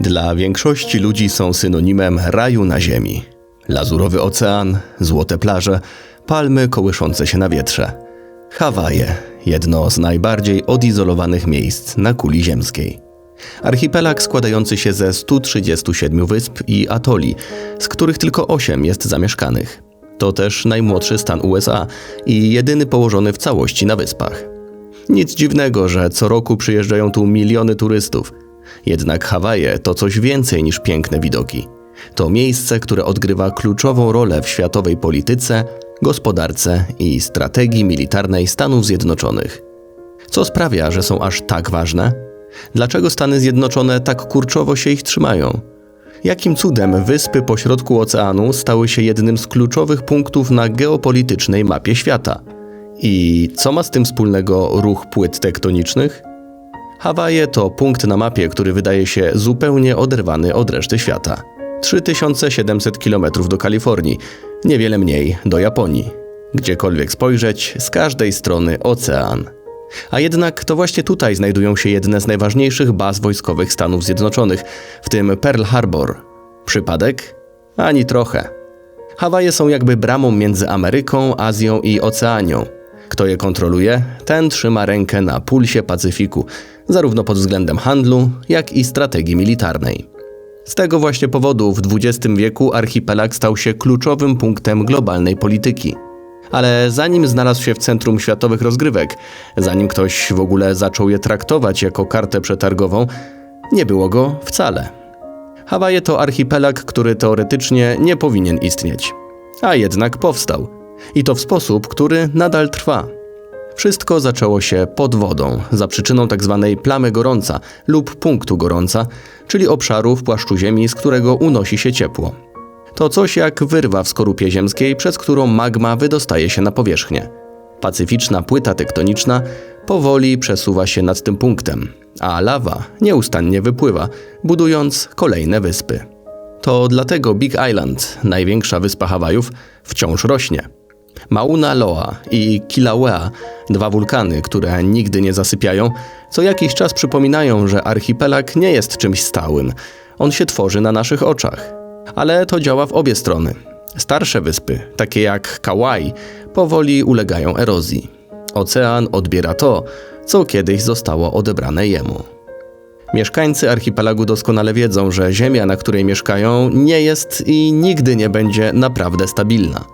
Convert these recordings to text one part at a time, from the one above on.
Dla większości ludzi są synonimem raju na ziemi. Lazurowy ocean, złote plaże, palmy kołyszące się na wietrze. Hawaje, jedno z najbardziej odizolowanych miejsc na kuli ziemskiej. Archipelag składający się ze 137 wysp i atoli, z których tylko 8 jest zamieszkanych. To też najmłodszy stan USA i jedyny położony w całości na wyspach. Nic dziwnego, że co roku przyjeżdżają tu miliony turystów. Jednak Hawaje to coś więcej niż piękne widoki. To miejsce, które odgrywa kluczową rolę w światowej polityce, gospodarce i strategii militarnej Stanów Zjednoczonych. Co sprawia, że są aż tak ważne? Dlaczego Stany Zjednoczone tak kurczowo się ich trzymają? Jakim cudem wyspy pośrodku oceanu stały się jednym z kluczowych punktów na geopolitycznej mapie świata? I co ma z tym wspólnego ruch płyt tektonicznych? Hawaje to punkt na mapie, który wydaje się zupełnie oderwany od reszty świata. 3700 km do Kalifornii, niewiele mniej do Japonii. Gdziekolwiek spojrzeć, z każdej strony ocean. A jednak to właśnie tutaj znajdują się jedne z najważniejszych baz wojskowych Stanów Zjednoczonych, w tym Pearl Harbor. Przypadek? Ani trochę. Hawaje są jakby bramą między Ameryką, Azją i Oceanią. Kto je kontroluje, ten trzyma rękę na pulsie Pacyfiku, zarówno pod względem handlu, jak i strategii militarnej. Z tego właśnie powodu w XX wieku archipelag stał się kluczowym punktem globalnej polityki. Ale zanim znalazł się w centrum światowych rozgrywek, zanim ktoś w ogóle zaczął je traktować jako kartę przetargową, nie było go wcale. Hawaje to archipelag, który teoretycznie nie powinien istnieć, a jednak powstał. I to w sposób, który nadal trwa. Wszystko zaczęło się pod wodą, za przyczyną tzw. Tak plamy gorąca lub punktu gorąca, czyli obszaru w płaszczu ziemi, z którego unosi się ciepło. To coś jak wyrwa w skorupie ziemskiej, przez którą magma wydostaje się na powierzchnię. Pacyficzna płyta tektoniczna powoli przesuwa się nad tym punktem, a lawa nieustannie wypływa, budując kolejne wyspy. To dlatego Big Island, największa wyspa Hawajów, wciąż rośnie. Mauna Loa i Kilauea, dwa wulkany, które nigdy nie zasypiają, co jakiś czas przypominają, że archipelag nie jest czymś stałym. On się tworzy na naszych oczach. Ale to działa w obie strony. Starsze wyspy, takie jak Kauai, powoli ulegają erozji. Ocean odbiera to, co kiedyś zostało odebrane jemu. Mieszkańcy archipelagu doskonale wiedzą, że ziemia, na której mieszkają, nie jest i nigdy nie będzie naprawdę stabilna.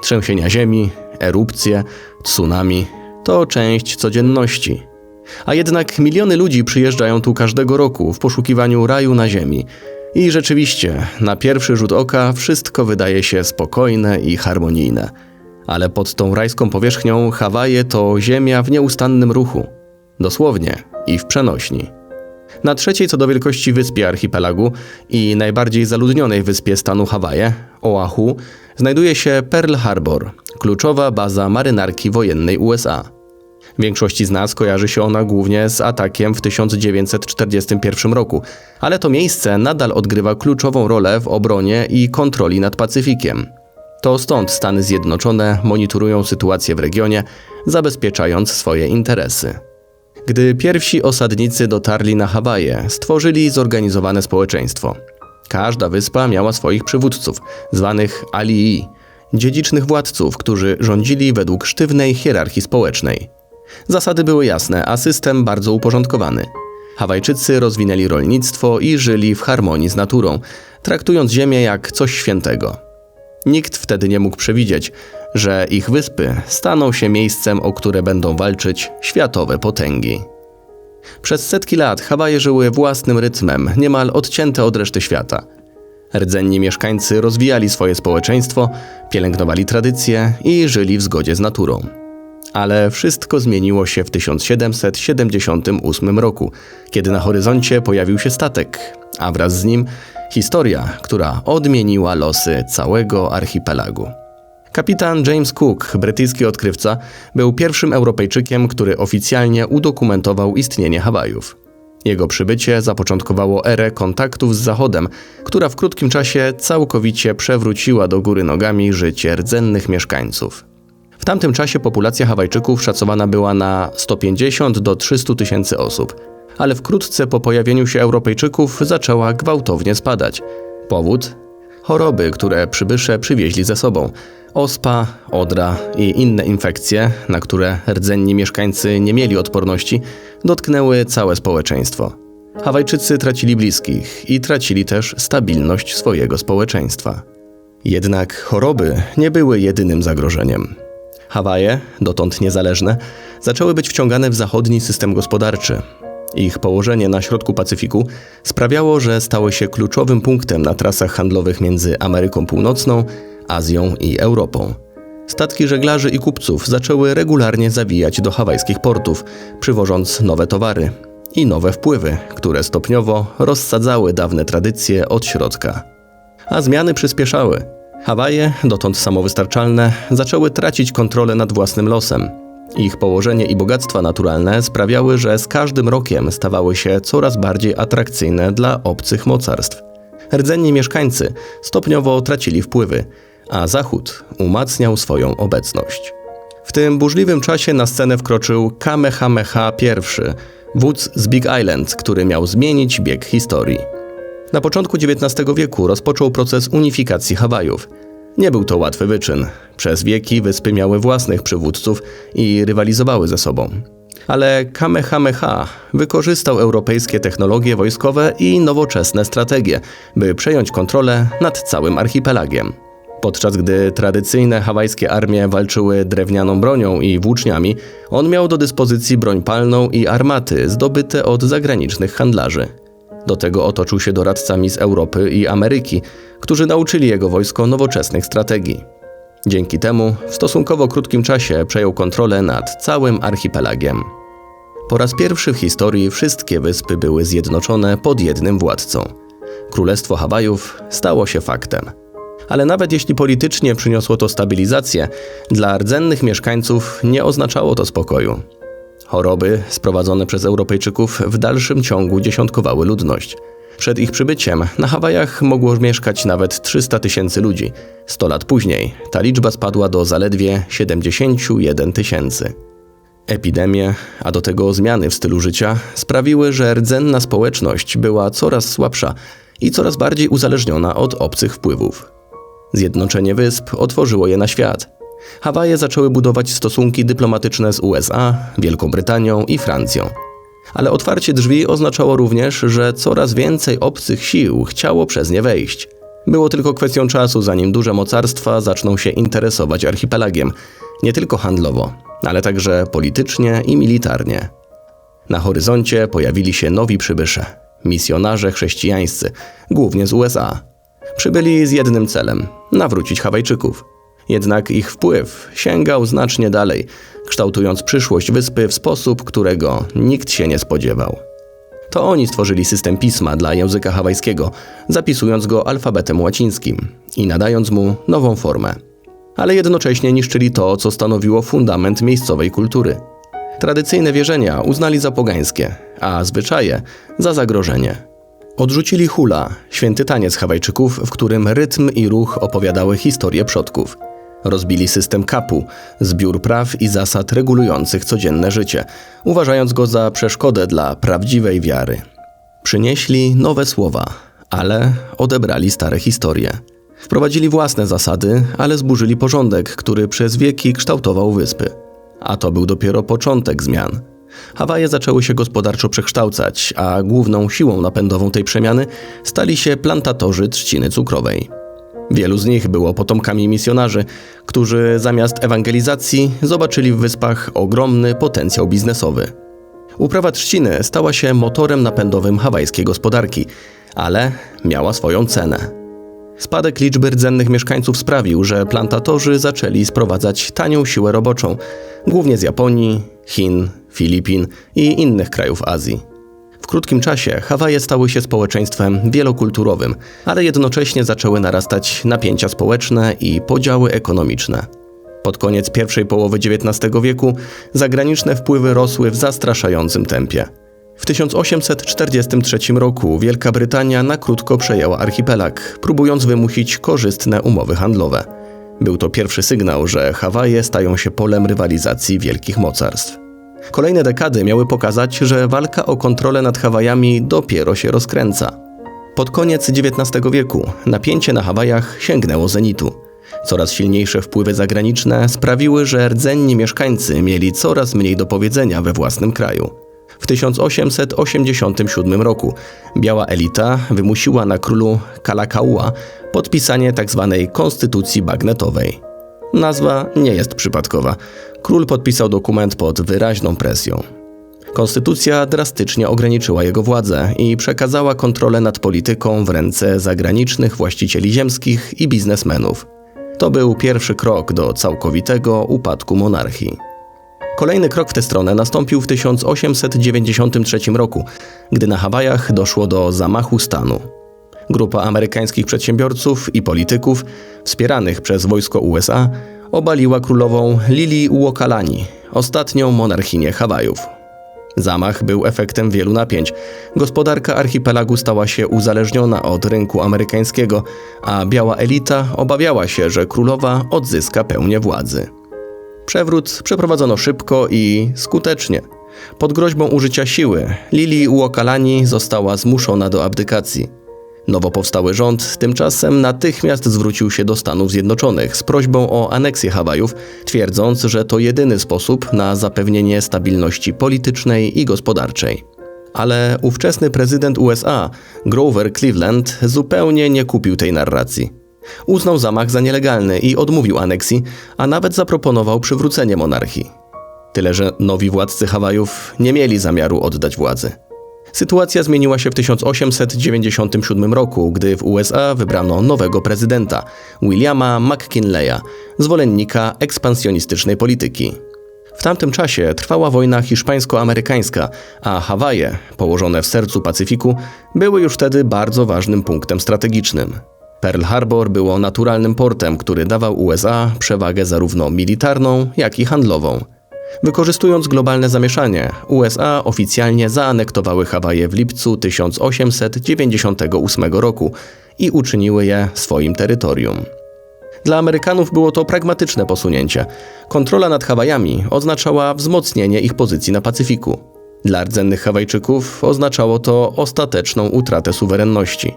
Trzęsienia ziemi, erupcje, tsunami to część codzienności. A jednak miliony ludzi przyjeżdżają tu każdego roku w poszukiwaniu raju na ziemi. I rzeczywiście, na pierwszy rzut oka wszystko wydaje się spokojne i harmonijne. Ale pod tą rajską powierzchnią Hawaje to ziemia w nieustannym ruchu. Dosłownie i w przenośni. Na trzeciej co do wielkości wyspie archipelagu i najbardziej zaludnionej wyspie stanu Hawaje, Oahu, znajduje się Pearl Harbor, kluczowa baza marynarki wojennej USA. Większości z nas kojarzy się ona głównie z atakiem w 1941 roku, ale to miejsce nadal odgrywa kluczową rolę w obronie i kontroli nad Pacyfikiem. To stąd Stany Zjednoczone monitorują sytuację w regionie, zabezpieczając swoje interesy. Gdy pierwsi osadnicy dotarli na Hawaje, stworzyli zorganizowane społeczeństwo. Każda wyspa miała swoich przywódców, zwanych alii, dziedzicznych władców, którzy rządzili według sztywnej hierarchii społecznej. Zasady były jasne, a system bardzo uporządkowany. Hawajczycy rozwinęli rolnictwo i żyli w harmonii z naturą, traktując ziemię jak coś świętego. Nikt wtedy nie mógł przewidzieć, że ich wyspy staną się miejscem, o które będą walczyć światowe potęgi. Przez setki lat Hawaje żyły własnym rytmem, niemal odcięte od reszty świata. Rdzenni mieszkańcy rozwijali swoje społeczeństwo, pielęgnowali tradycje i żyli w zgodzie z naturą. Ale wszystko zmieniło się w 1778 roku, kiedy na horyzoncie pojawił się statek, a wraz z nim historia, która odmieniła losy całego archipelagu. Kapitan James Cook, brytyjski odkrywca, był pierwszym Europejczykiem, który oficjalnie udokumentował istnienie Hawajów. Jego przybycie zapoczątkowało erę kontaktów z Zachodem, która w krótkim czasie całkowicie przewróciła do góry nogami życie rdzennych mieszkańców. W tamtym czasie populacja Hawajczyków szacowana była na 150 do 300 tysięcy osób, ale wkrótce po pojawieniu się Europejczyków zaczęła gwałtownie spadać. Powód? Choroby, które przybysze przywieźli ze sobą. Ospa, odra i inne infekcje, na które rdzenni mieszkańcy nie mieli odporności, dotknęły całe społeczeństwo. Hawajczycy tracili bliskich i tracili też stabilność swojego społeczeństwa. Jednak choroby nie były jedynym zagrożeniem. Hawaje, dotąd niezależne, zaczęły być wciągane w zachodni system gospodarczy. Ich położenie na środku Pacyfiku sprawiało, że stały się kluczowym punktem na trasach handlowych między Ameryką Północną, Azją i Europą. Statki żeglarzy i kupców zaczęły regularnie zawijać do hawajskich portów, przywożąc nowe towary i nowe wpływy, które stopniowo rozsadzały dawne tradycje od środka. A zmiany przyspieszały. Hawaje, dotąd samowystarczalne, zaczęły tracić kontrolę nad własnym losem. Ich położenie i bogactwa naturalne sprawiały, że z każdym rokiem stawały się coraz bardziej atrakcyjne dla obcych mocarstw. Rdzenni mieszkańcy stopniowo tracili wpływy, a Zachód umacniał swoją obecność. W tym burzliwym czasie na scenę wkroczył Kamehameha I, wódz z Big Island, który miał zmienić bieg historii. Na początku XIX wieku rozpoczął proces unifikacji Hawajów. Nie był to łatwy wyczyn. Przez wieki wyspy miały własnych przywódców i rywalizowały ze sobą. Ale Kamehameha wykorzystał europejskie technologie wojskowe i nowoczesne strategie, by przejąć kontrolę nad całym archipelagiem. Podczas gdy tradycyjne hawajskie armie walczyły drewnianą bronią i włóczniami, on miał do dyspozycji broń palną i armaty zdobyte od zagranicznych handlarzy. Do tego otoczył się doradcami z Europy i Ameryki, którzy nauczyli jego wojsko nowoczesnych strategii. Dzięki temu w stosunkowo krótkim czasie przejął kontrolę nad całym archipelagiem. Po raz pierwszy w historii wszystkie wyspy były zjednoczone pod jednym władcą. Królestwo Hawajów stało się faktem. Ale nawet jeśli politycznie przyniosło to stabilizację, dla rdzennych mieszkańców nie oznaczało to spokoju. Choroby sprowadzone przez Europejczyków w dalszym ciągu dziesiątkowały ludność. Przed ich przybyciem na Hawajach mogło mieszkać nawet 300 tysięcy ludzi. 100 lat później ta liczba spadła do zaledwie 71 tysięcy. Epidemie, a do tego zmiany w stylu życia sprawiły, że rdzenna społeczność była coraz słabsza i coraz bardziej uzależniona od obcych wpływów. Zjednoczenie wysp otworzyło je na świat. Hawaje zaczęły budować stosunki dyplomatyczne z USA, Wielką Brytanią i Francją. Ale otwarcie drzwi oznaczało również, że coraz więcej obcych sił chciało przez nie wejść. Było tylko kwestią czasu, zanim duże mocarstwa zaczną się interesować archipelagiem, nie tylko handlowo, ale także politycznie i militarnie. Na horyzoncie pojawili się nowi przybysze misjonarze chrześcijańscy, głównie z USA. Przybyli z jednym celem nawrócić Hawajczyków. Jednak ich wpływ sięgał znacznie dalej, kształtując przyszłość wyspy w sposób, którego nikt się nie spodziewał. To oni stworzyli system pisma dla języka hawajskiego, zapisując go alfabetem łacińskim i nadając mu nową formę. Ale jednocześnie niszczyli to, co stanowiło fundament miejscowej kultury. Tradycyjne wierzenia uznali za pogańskie, a zwyczaje za zagrożenie. Odrzucili hula, święty taniec Hawajczyków, w którym rytm i ruch opowiadały historię przodków. Rozbili system kapu, zbiór praw i zasad regulujących codzienne życie, uważając go za przeszkodę dla prawdziwej wiary. Przynieśli nowe słowa, ale odebrali stare historie. Wprowadzili własne zasady, ale zburzyli porządek, który przez wieki kształtował wyspy. A to był dopiero początek zmian. Hawaje zaczęły się gospodarczo przekształcać, a główną siłą napędową tej przemiany stali się plantatorzy trzciny cukrowej. Wielu z nich było potomkami misjonarzy, którzy zamiast ewangelizacji zobaczyli w wyspach ogromny potencjał biznesowy. Uprawa trzciny stała się motorem napędowym hawajskiej gospodarki, ale miała swoją cenę. Spadek liczby rdzennych mieszkańców sprawił, że plantatorzy zaczęli sprowadzać tanią siłę roboczą, głównie z Japonii, Chin, Filipin i innych krajów Azji. W krótkim czasie Hawaje stały się społeczeństwem wielokulturowym, ale jednocześnie zaczęły narastać napięcia społeczne i podziały ekonomiczne. Pod koniec pierwszej połowy XIX wieku zagraniczne wpływy rosły w zastraszającym tempie. W 1843 roku Wielka Brytania na krótko przejęła archipelag, próbując wymusić korzystne umowy handlowe. Był to pierwszy sygnał, że Hawaje stają się polem rywalizacji wielkich mocarstw. Kolejne dekady miały pokazać, że walka o kontrolę nad Hawajami dopiero się rozkręca. Pod koniec XIX wieku napięcie na Hawajach sięgnęło zenitu. Coraz silniejsze wpływy zagraniczne sprawiły, że rdzenni mieszkańcy mieli coraz mniej do powiedzenia we własnym kraju. W 1887 roku biała elita wymusiła na królu Kalakaua podpisanie tzw. konstytucji bagnetowej. Nazwa nie jest przypadkowa. Król podpisał dokument pod wyraźną presją. Konstytucja drastycznie ograniczyła jego władzę i przekazała kontrolę nad polityką w ręce zagranicznych właścicieli ziemskich i biznesmenów. To był pierwszy krok do całkowitego upadku monarchii. Kolejny krok w tę stronę nastąpił w 1893 roku, gdy na Hawajach doszło do zamachu stanu. Grupa amerykańskich przedsiębiorców i polityków, wspieranych przez wojsko USA, obaliła królową Lili Uokalani, ostatnią monarchinię Hawajów. Zamach był efektem wielu napięć. Gospodarka archipelagu stała się uzależniona od rynku amerykańskiego, a biała elita obawiała się, że królowa odzyska pełnię władzy. Przewrót przeprowadzono szybko i skutecznie. Pod groźbą użycia siły Lili Uokalani została zmuszona do abdykacji. Nowo powstały rząd tymczasem natychmiast zwrócił się do Stanów Zjednoczonych z prośbą o aneksję Hawajów, twierdząc, że to jedyny sposób na zapewnienie stabilności politycznej i gospodarczej. Ale ówczesny prezydent USA, Grover Cleveland, zupełnie nie kupił tej narracji. Uznał zamach za nielegalny i odmówił aneksji, a nawet zaproponował przywrócenie monarchii. Tyle, że nowi władcy Hawajów nie mieli zamiaru oddać władzy. Sytuacja zmieniła się w 1897 roku, gdy w USA wybrano nowego prezydenta, Williama McKinleya, zwolennika ekspansjonistycznej polityki. W tamtym czasie trwała wojna hiszpańsko-amerykańska, a Hawaje, położone w sercu Pacyfiku, były już wtedy bardzo ważnym punktem strategicznym. Pearl Harbor było naturalnym portem, który dawał USA przewagę zarówno militarną, jak i handlową. Wykorzystując globalne zamieszanie, USA oficjalnie zaanektowały Hawaje w lipcu 1898 roku i uczyniły je swoim terytorium. Dla Amerykanów było to pragmatyczne posunięcie. Kontrola nad Hawajami oznaczała wzmocnienie ich pozycji na Pacyfiku. Dla rdzennych Hawajczyków oznaczało to ostateczną utratę suwerenności.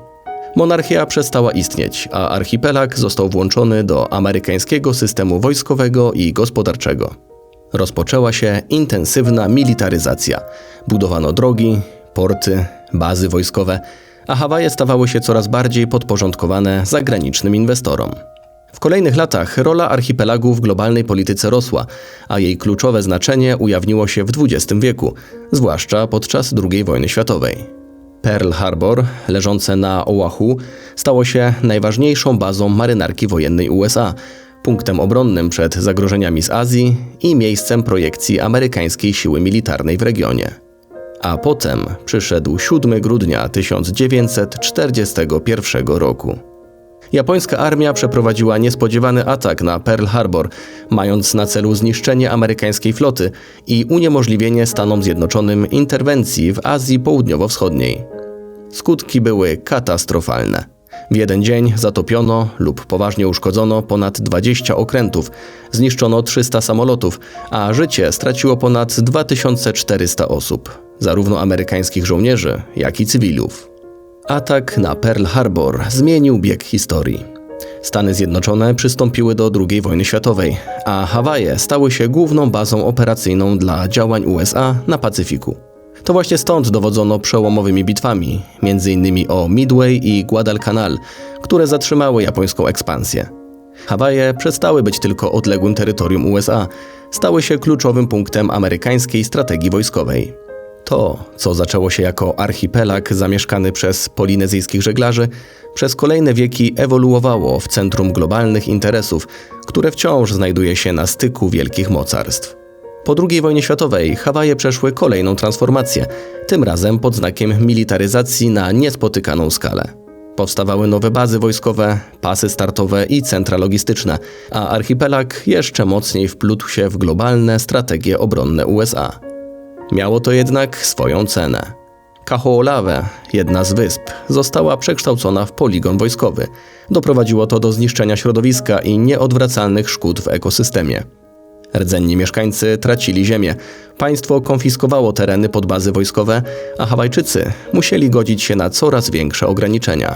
Monarchia przestała istnieć, a archipelag został włączony do amerykańskiego systemu wojskowego i gospodarczego rozpoczęła się intensywna militaryzacja. Budowano drogi, porty, bazy wojskowe, a Hawaje stawały się coraz bardziej podporządkowane zagranicznym inwestorom. W kolejnych latach rola archipelagu w globalnej polityce rosła, a jej kluczowe znaczenie ujawniło się w XX wieku, zwłaszcza podczas II wojny światowej. Pearl Harbor, leżące na Oahu, stało się najważniejszą bazą marynarki wojennej USA, punktem obronnym przed zagrożeniami z Azji i miejscem projekcji amerykańskiej siły militarnej w regionie. A potem przyszedł 7 grudnia 1941 roku. Japońska armia przeprowadziła niespodziewany atak na Pearl Harbor, mając na celu zniszczenie amerykańskiej floty i uniemożliwienie Stanom Zjednoczonym interwencji w Azji Południowo-Wschodniej. Skutki były katastrofalne. W jeden dzień zatopiono lub poważnie uszkodzono ponad 20 okrętów, zniszczono 300 samolotów, a życie straciło ponad 2400 osób, zarówno amerykańskich żołnierzy, jak i cywilów. Atak na Pearl Harbor zmienił bieg historii. Stany Zjednoczone przystąpiły do II wojny światowej, a Hawaje stały się główną bazą operacyjną dla działań USA na Pacyfiku. To właśnie stąd dowodzono przełomowymi bitwami, m.in. o Midway i Guadalcanal, które zatrzymały japońską ekspansję. Hawaje przestały być tylko odległym terytorium USA, stały się kluczowym punktem amerykańskiej strategii wojskowej. To, co zaczęło się jako archipelag zamieszkany przez polinezyjskich żeglarzy, przez kolejne wieki ewoluowało w centrum globalnych interesów, które wciąż znajduje się na styku wielkich mocarstw. Po II wojnie światowej Hawaje przeszły kolejną transformację, tym razem pod znakiem militaryzacji na niespotykaną skalę. Powstawały nowe bazy wojskowe, pasy startowe i centra logistyczne, a archipelag jeszcze mocniej wplótł się w globalne strategie obronne USA. Miało to jednak swoją cenę. Kahoolawe, jedna z wysp, została przekształcona w poligon wojskowy. Doprowadziło to do zniszczenia środowiska i nieodwracalnych szkód w ekosystemie. Rdzenni mieszkańcy tracili ziemię. Państwo konfiskowało tereny pod bazy wojskowe, a Hawajczycy musieli godzić się na coraz większe ograniczenia.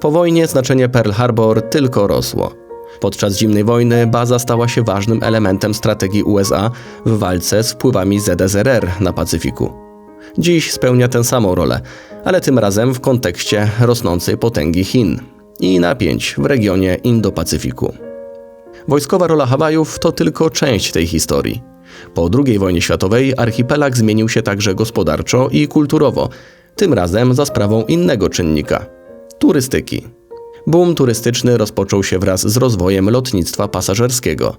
Po wojnie znaczenie Pearl Harbor tylko rosło. Podczas zimnej wojny baza stała się ważnym elementem strategii USA w walce z wpływami ZSRR na Pacyfiku. Dziś spełnia tę samą rolę, ale tym razem w kontekście rosnącej potęgi Chin i napięć w regionie Indo-Pacyfiku. Wojskowa rola Hawajów to tylko część tej historii. Po II wojnie światowej archipelag zmienił się także gospodarczo i kulturowo, tym razem za sprawą innego czynnika turystyki. Boom turystyczny rozpoczął się wraz z rozwojem lotnictwa pasażerskiego.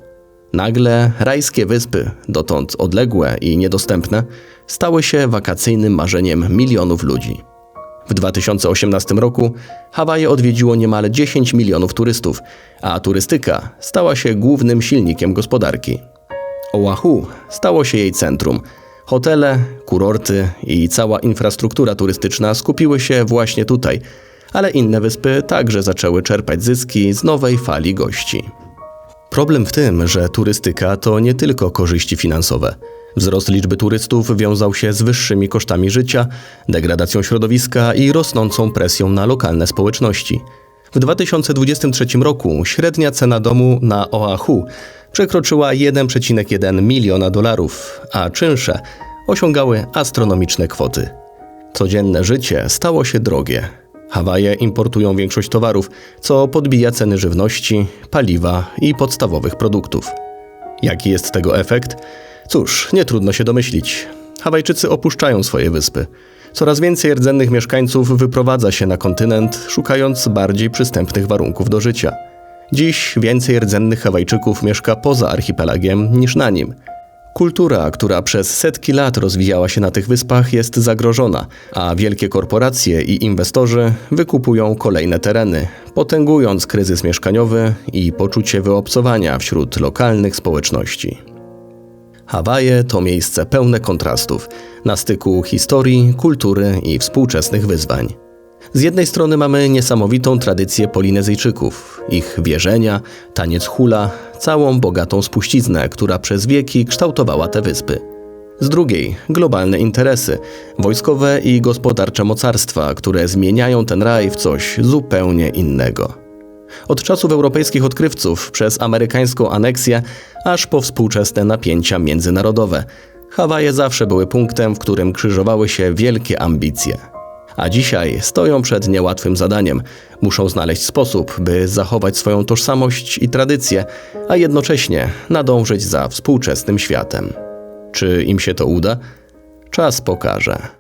Nagle rajskie wyspy, dotąd odległe i niedostępne, stały się wakacyjnym marzeniem milionów ludzi. W 2018 roku Hawaje odwiedziło niemal 10 milionów turystów, a turystyka stała się głównym silnikiem gospodarki. Oahu stało się jej centrum. Hotele, kurorty i cała infrastruktura turystyczna skupiły się właśnie tutaj, ale inne wyspy także zaczęły czerpać zyski z nowej fali gości. Problem w tym, że turystyka to nie tylko korzyści finansowe. Wzrost liczby turystów wiązał się z wyższymi kosztami życia, degradacją środowiska i rosnącą presją na lokalne społeczności. W 2023 roku średnia cena domu na Oahu przekroczyła 1,1 miliona dolarów, a czynsze osiągały astronomiczne kwoty. Codzienne życie stało się drogie. Hawaje importują większość towarów, co podbija ceny żywności, paliwa i podstawowych produktów. Jaki jest tego efekt? Cóż, nie trudno się domyślić. Hawajczycy opuszczają swoje wyspy. Coraz więcej rdzennych mieszkańców wyprowadza się na kontynent, szukając bardziej przystępnych warunków do życia. Dziś więcej rdzennych Hawajczyków mieszka poza archipelagiem niż na nim. Kultura, która przez setki lat rozwijała się na tych wyspach, jest zagrożona, a wielkie korporacje i inwestorzy wykupują kolejne tereny, potęgując kryzys mieszkaniowy i poczucie wyobcowania wśród lokalnych społeczności. Hawaje to miejsce pełne kontrastów, na styku historii, kultury i współczesnych wyzwań. Z jednej strony mamy niesamowitą tradycję Polinezyjczyków, ich wierzenia, taniec hula, całą bogatą spuściznę, która przez wieki kształtowała te wyspy. Z drugiej globalne interesy, wojskowe i gospodarcze mocarstwa, które zmieniają ten raj w coś zupełnie innego. Od czasów europejskich odkrywców przez amerykańską aneksję, aż po współczesne napięcia międzynarodowe. Hawaje zawsze były punktem, w którym krzyżowały się wielkie ambicje. A dzisiaj stoją przed niełatwym zadaniem. Muszą znaleźć sposób, by zachować swoją tożsamość i tradycje, a jednocześnie nadążyć za współczesnym światem. Czy im się to uda? Czas pokaże.